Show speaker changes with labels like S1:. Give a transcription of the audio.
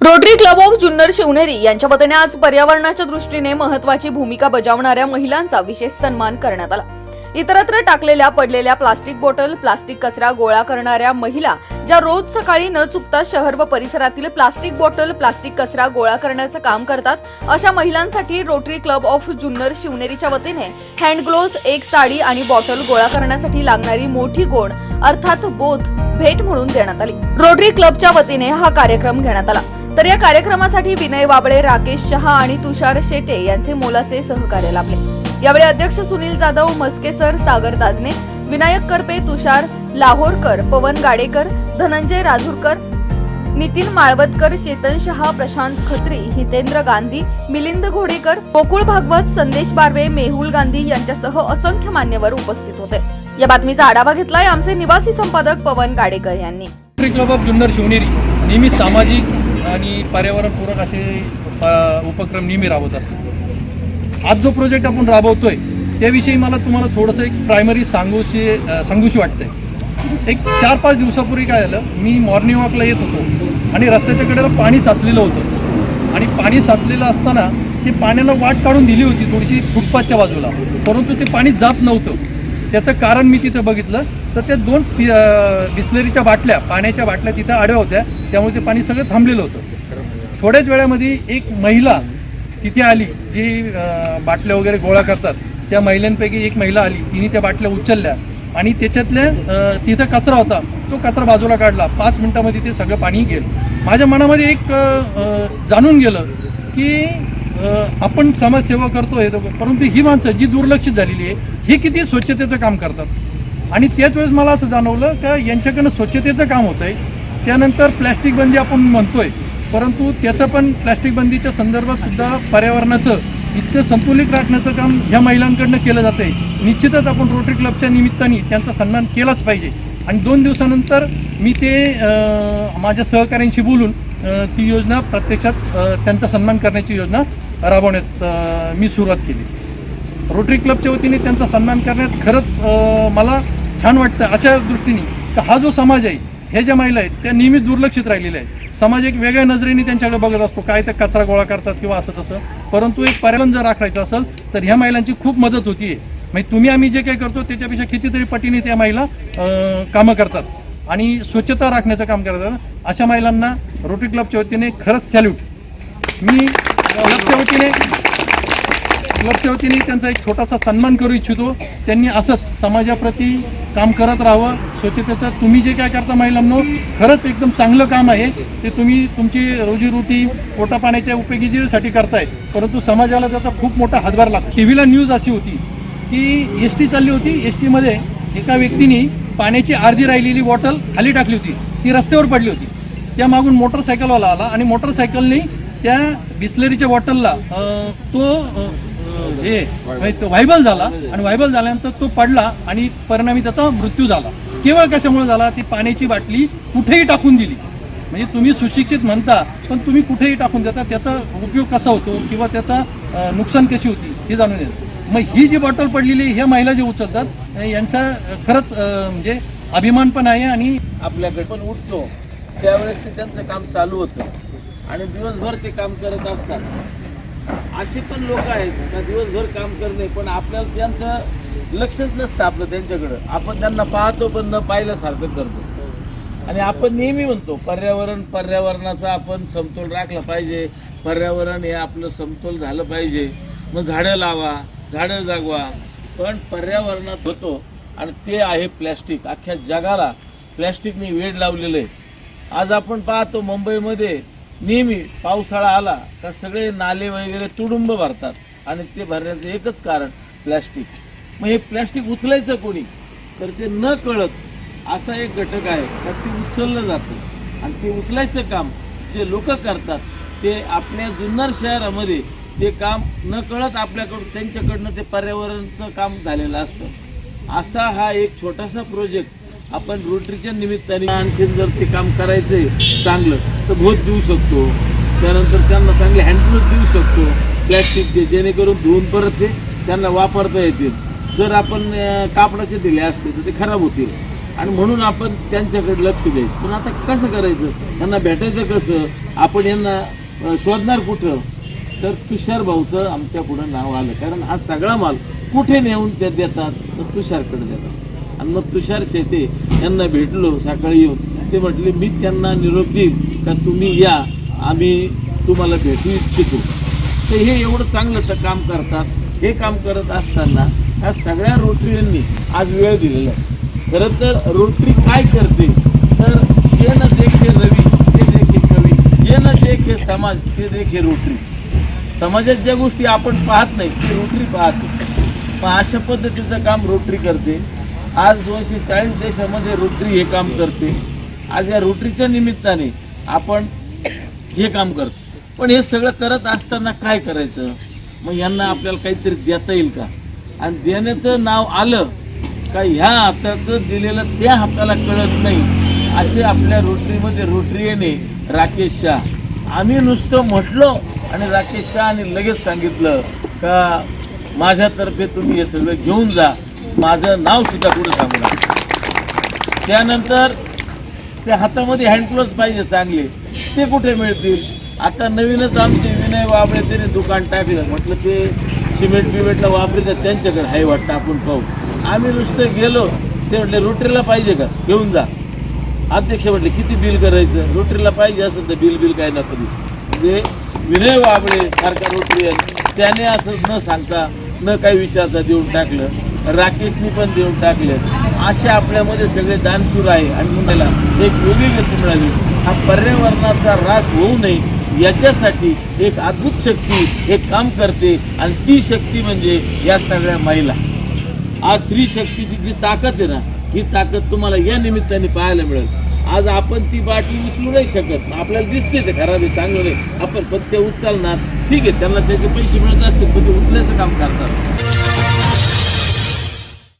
S1: Rotary Club of Junnar Shivneri यांच्या वतीने आज पर्यावरणाच्या दृष्टीने महत्वाची भूमिका बजावणाऱ्या महिलांचा विशेष सन्मान करण्यात आला. इतरत्र टाकलेल्या पडलेल्या प्लास्टिक बॉटल प्लास्टिक कचरा गोळा करणाऱ्या महिला ज्या रोज सकाळी न चुकता शहर व परिसरातील प्लास्टिक बॉटल प्लास्टिक कचरा गोळा करण्याचं काम करतात अशा महिलांसाठी रोटरी क्लब ऑफ जुन्नर शिवनेरीच्या वतीने हँड ग्लोव्ज एक साडी आणि बॉटल गोळा करण्यासाठी लागणारी मोठी गोण अर्थात बोध भेट म्हणून देण्यात आली. रोटरी क्लबच्या वतीने हा कार्यक्रम घेण्यात आला. तर या कार्यक्रमासाठी विनय वाबळे राकेश शहा आणि तुषार शेटे यांचे मोलाचे सहकार्य लाभले. यावेळी अध्यक्ष सुनील जाधव मस्के सर सागर दाजने विनायक करपे तुषार लाहोरकर पवन गाडेकर धनंजय राजूरकर नितीन माळवतकर चेतन शहा प्रशांत खत्री हितेंद्र गांधी मिलिंद घोडेकर गोकुळ भागवत संदेश बारवे मेहुल गांधी यांच्यासह असंख्य मान्यवर उपस्थित होते. या बातमीचा आढावा घेतलाय आमचे निवासी संपादक पवन गाडेकर यांनी.
S2: क्लब ऑफ जुन्नर शिवनेरी नेहमी सामाजिक आणि पर्यावरणपूरक असे उपक्रम नेहमी राबवत असतो आज जो प्रोजेक्ट आपण राबवतोय त्याविषयी मला तुम्हाला थोडंसं एक प्रायमरी सांगूशी सांगूशी वाटतंय. एक चार पाच दिवसापूर्वी काय झालं मी मॉर्निंग वॉकला येत होतो आणि रस्त्याच्या कडेला पाणी साचलेलं होतं. आणि पाणी साचलेलं असताना ते पाण्याला वाट काढून दिली होती थोडीशी फुटपाथच्या बाजूला परंतु ते पाणी जात नव्हतं. त्याचं कारण मी तिथं बघितलं तर त्या दोन बिस्लरीच्या बाटल्या पाण्याच्या बाटल्या तिथं आडव्या होत्या. त्यामुळे ते पाणी सगळं थांबलेलं होतं. थोड्याच वेळामध्ये एक महिला तिथे आली जी बाटल्या वगैरे गोळा करतात. त्या महिलांपैकी एक महिला आली. तिने त्या बाटल्या उचलल्या आणि त्याच्यातल्या तिथं कचरा होता. तो कचरा बाजूला काढला. पाच मिनिटामध्ये ते सगळं पाणी गेलं. माझ्या मनामध्ये एक जाणून गेलं की आपण समाजसेवा करतोय. परंतु ही माणसं जी दुर्लक्षित झालेली आहे हे किती स्वच्छतेचं काम करतात? आणि त्याच वेळेस मला असं जाणवलं का यांच्याकडनं स्वच्छतेचं काम होत आहे त्यानंतर प्लॅस्टिक बंदी आपण म्हणतोय परंतु त्याचं पण प्लॅस्टिक बंदीच्या संदर्भात सुद्धा पर्यावरणाचं इतकं संतुलित राखण्याचं काम ह्या महिलांकडनं केलं जात आहे निश्चितच आपण रोटरी क्लबच्या निमित्ताने त्यांचा सन्मान केलाच पाहिजे. आणि दोन दिवसानंतर मी ते माझ्या सहकाऱ्यांशी बोलून ती योजना प्रत्यक्षात त्यांचा सन्मान करण्याची योजना राबवण्यात मी सुरुवात केली. रोटरी क्लबच्या वतीने त्यांचा सन्मान करण्यात खरंच मला छान वाटतं अशा दृष्टीने. तर हा जो समाज आहे हे ज्या महिला आहेत त्या नेहमीच दुर्लक्षित राहिलेल्या आहेत. समाज एक वेगळ्या नजरेने त्यांच्याकडे बघत असतो काय ते कचरा गोळा करतात किंवा असं तसं. परंतु एक पर्यावरण जर राखायचं असेल तर ह्या महिलांची खूप मदत होतीये. म्हणजे तुम्ही आम्ही जे काही करतो त्याच्यापेक्षा कितीतरी पटीने त्या महिला कामं करतात. आणि स्वच्छता राखण्याचं काम करतात. अशा महिलांना रोटरी क्लबच्या वतीने खरंच सॅल्यूट मी क्लबच्या वतीने क्लबच्या वतीने त्यांचा एक छोटासा सन्मान करू इच्छितो. त्यांनी असंच समाजाप्रती काम करत राहावं. स्वच्छतेचं तुम्ही जे काय करता महिलांनो खरंच एकदम चांगलं काम आहे. ते तुम्ही तुमची रोजीरोटी पोटा पाण्याच्या उपयोगीसाठी करताय. परंतु समाजाला त्याचा खूप मोठा हातभार लागतो. टी व्हीला न्यूज अशी होती की एस टी चालली होती. एस टीमध्ये एका व्यक्तीने पाण्याची अर्धी राहिलेली बॉटल खाली टाकली होती. ती रस्त्यावर पडली होती. त्या मागून मोटरसायकलवाला आला आणि मोटरसायकलने त्या बिस्लरीच्या बॉटलला तो हे म्हणजे तो व्हायबल झाला आणि व्हायबल झाल्यानंतर तो पडला आणि परिणामी त्याचा मृत्यू झाला. केवळ कशामुळे झाला? ती पाण्याची बाटली कुठेही टाकून दिली. म्हणजे तुम्ही सुशिक्षित म्हणता पण तुम्ही कुठेही टाकून देता त्याचा उपयोग कसा होतो किंवा त्याचा नुकसान कशी होती हे जाणून येतं. मग ही जी बॉटल पडलेली ह्या महिला जे उचलतात यांचा खरंच म्हणजे अभिमान पण आहे आणि
S3: आपल्याकडे पण उठतो. त्यावेळेस ते त्यांचं काम चालू होतं. आणि दिवसभर ते काम करत असतात. असे पण लोक आहेत का दिवसभर काम करणे पण आपल्याला त्यांचं लक्षच नसतं आपलं त्यांच्याकडं. आपण त्यांना पाहतो पण न पाहिल्यासारखं करतो. आणि आपण नेहमी म्हणतो पर्यावरण पर्यावरणाचा आपण समतोल राखला पाहिजे. पर्यावरण हे आपलं समतोल झालं पाहिजे. मग झाडं लावा झाडं जागवा. पण पर्यावरणात होतो आणि ते आहे प्लॅस्टिक. अख्ख्या जगाला प्लॅस्टिकने वेड लावलेलं आहे. आज आपण पाहतो मुंबईमध्ये नेहमी पावसाळा आला तर सगळे नाले वगैरे तुडुंब भरतात. आणि ते भरण्याचं एकच कारण प्लॅस्टिक. मग हे प्लॅस्टिक उचलायचं कोणी? तर ते न कळत असा एक घटक आहे तर ते उचललं जातं. आणि ते उचलायचं काम जे लोक करतात ते आपल्या जुन्नर शहरामध्ये ते काम न कळत आपल्याकडून त्यांच्याकडनं ते पर्यावरणाचं काम झालेलं असतं. असा हा एक छोटासा प्रोजेक्ट आपण रोटरीच्या निमित्ताने आणखीन जर ते काम करायचंय चांगलं तर भोत देऊ शकतो. त्यानंतर त्यांना चांगले हँडग्लोव्ह देऊ शकतो. प्लॅस्टिकचे जेणेकरून धुवून परत ते त्यांना वापरता येतील. जर आपण कापडाचे दिले असते तर ते खराब होतील. आणि म्हणून आपण त्यांच्याकडे लक्ष द्यायचं. पण आता कसं करायचं? त्यांना भेटायचं कसं? आपण यांना शोधणार कुठं? तर तुषार भाऊचं आमच्या पुढं नाव आलं. कारण हा सगळा माल कुठे नेऊन ते देतात? तर तुषारकडे देतात. आणि मग तुषार शेते यांना भेटलो सकाळी येऊन. ते म्हटले मी त्यांना निरोप देईन का तुम्ही या आम्ही तुम्हाला भेटू इच्छितो. तर हे एवढं चांगलं तर काम करतात. हे काम करत असताना ह्या सगळ्या रोटरीयांनी आज वेळ दिलेला आहे. खरं तर रोटरी काय करते? तर जे न देखे रवी ते देखे कवी जे न देखे समाज ते देखे रोटरी. समाजात ज्या गोष्टी आपण पाहत नाही ते रोटरी पाहते. मग अशा पद्धतीचं काम रोटरी करते. आज दोनशे चाळीस देशामध्ये रोटरी हे काम करते. आज या रोटरीच्या निमित्ताने आपण हे काम करतो. पण हे सगळं करत असताना काय करायचं? मग यांना आपल्याला काहीतरी देता येईल का? आणि देण्याचं नाव आलं का ह्या हाताचं दिलेलं त्या हाताला कळत नाही असे आपल्या रोटरीमध्ये रोटरीने राकेश शाह. आम्ही नुसतं म्हटलो आणि राकेश शहाने लगेच सांगितलं का माझ्यातर्फे तुम्ही हे सगळं घेऊन जा. माझं नाव सुद्धा पुढे सांगू लागलं त्यानंतर त्या हातामध्ये हँडग्लोव्ह पाहिजे चांगले. ते कुठे मिळतील? आता नवीनच आमचे विनय वाबळे त्याने दुकान टाकलं. म्हटलं ते सिमेंट बिमेंटला वापरतात त्यांच्याकडे आहे वाटतं आपण पाहू. आम्ही नुसतं गेलो ते म्हटले रोटरीला पाहिजे का? घेऊन जा. अध्यक्ष म्हटले किती बिल करायचं? रोटरीला पाहिजे असेल तर बिल बिल काय ना कधी म्हणजे विनय वाबळे सारखा रोटरी त्याने असं न सांगता न काही विचारता देऊन टाकलं. राकेशनी पण देऊन टाकले असे आपल्यामध्ये सगळे दानशूर आहे. आणि मुलाला एक वेगळी गती मिळाली. हा पर्यावरणाचा ऱ्हास होऊ नये. याच्यासाठी एक अद्भुत शक्ती हे काम करते. आणि ती शक्ती म्हणजे या सगळ्या महिला. आज स्त्री शक्तीची जी ताकद आहे ना ही ताकद तुम्हाला या निमित्ताने पाहायला मिळेल. आज आपण ती बाटली उचलू नाही शकत. आपल्याला दिसते ते खराब आहे चांगलं नाही. आपण पत्ते उचलणार. ठीक आहे त्यांना त्याचे पैसे मिळत असतील पण ते उचलायचं काम करतात.